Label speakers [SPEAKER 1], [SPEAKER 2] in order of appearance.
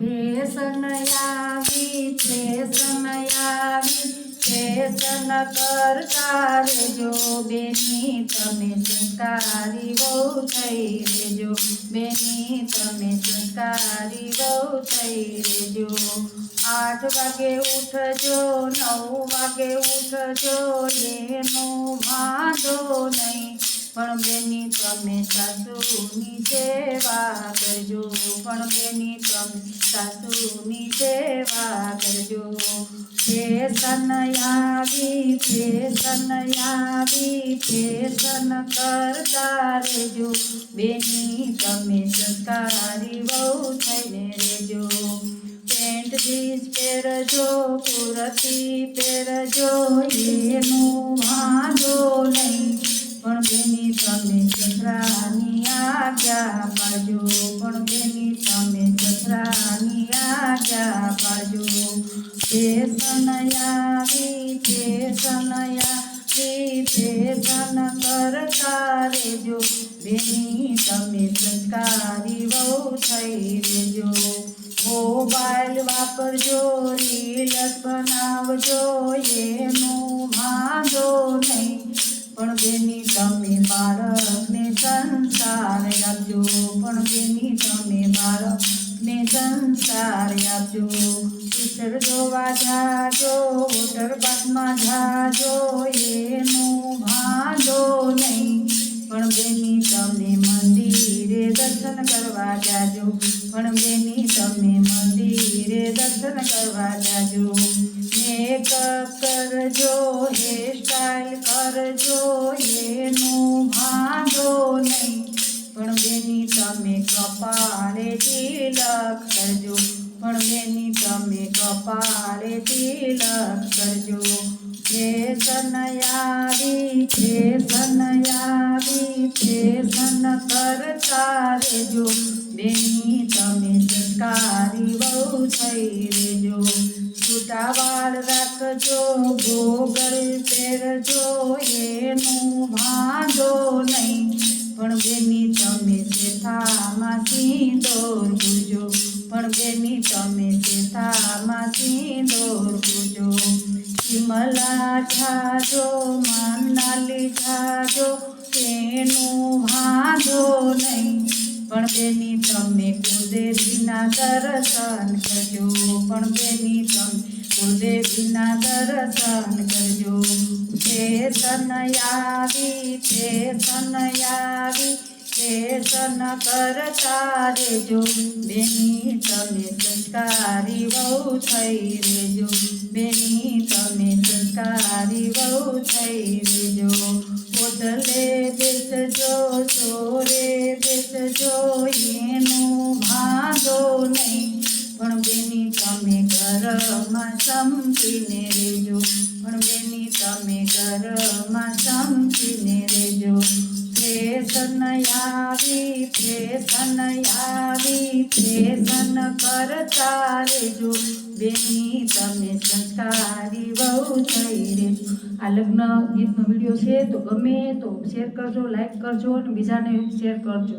[SPEAKER 1] Fashion આવી fashion આવી fashion કરતા રેજો બેની તમે સંસ્કારી બહુ થઈ રેજો. બેની તમે સંસ્કારી બહુ થઈ રેજો. આઠ વાગે ઉઠજો, નવ વાગે ઉઠજો, એનો વાંધો નહીં. પણ બેની તમે સાસુની સેવા કરજો પણ બેની તમે સાસુની સેવા કરજો. ફેશન આવી ફેશન આવી ફેશન કરતા રેજો બેની તમે સંસ્કારી બહુ થઈને રેજો પેન્ટ જીન્સ પહેરજો, કુર્તી પહેરજો, એનું વાંધો નહીં. પણ બેની તમે સસરાની આજ્ઞા પાડજો, પણ બેની તમે સસરાની આજ્ઞા પાડજો. તે આવી તે આવી ફેશન કરતા રેજો બેની તમે સંસ્કારી બહુ થઈ રેજો મોબાઈલ વાપરજો, રીલ્સ બનાવજો, એનું વાંધો નહીં. પણ બેની તમે બાળકને સંસાર આપજો. પણ બેની તમે બાળકને સંસાર આપજો પિક્ચર જોવા જાજો વોટર પાર્કમાં જાજો, એનું વાંધો નહીં. પણ બેની તમે મંદિરે દર્શન કરવા જાજો, પણ બેની તમે મંદિરે દર્શન કરવા જાજો, મેકઅપ કરજો હેર સ્ટાઈલ કરજો બેની તમે કપાળે તિલક કરજો. પણ બેની તમે કપાળે તિલક કરજો. ફેશન આવી ફેશન આવી સન કરતા રેજો બેની તમે સંસ્કારી બહુ થઈ રેજો છૂટા વાળ રાખજો ગોગલ પહેરજો, એનું વાંધો નહીં. પણ બેની તમે દોર પૂજો. પણ બેની તમે તેથામાંથી દોર પૂજો. શિમલા જાજો મનાલી જાજો, તેનું વાંધો નહીં. પણ બેની તમે કુદેવીના દર્શન કરજો. પણ બેની તમે કુદેવીના દર્શન કરજો. ફેશન આવી ફેશન આવી ફેશન કરતા રેજો. બેની તમે સંસ્કારી બહુ થઈ રેજો. બેની તમે સંસ્કારી બહુ થઈ રેજો. પોતલે બેસજો ચોરે બેસજો એનું વાંધો નહીં. પણ બેની તમે ઘરમાં સમજીને રેજો. પણ બેની તમે ઘરમાં સમજીને રેજો. ફેશન આવી ફેશન આવી ફેશન કરતા રેજો બેની તમે સંસ્કારી બહુ થઈ રેજો આ લગ્ન ગીતનો વીડિયો છે, તો ગમે તો શેર કરજો લાઈક કરજો અને બીજાને શેર કરજો.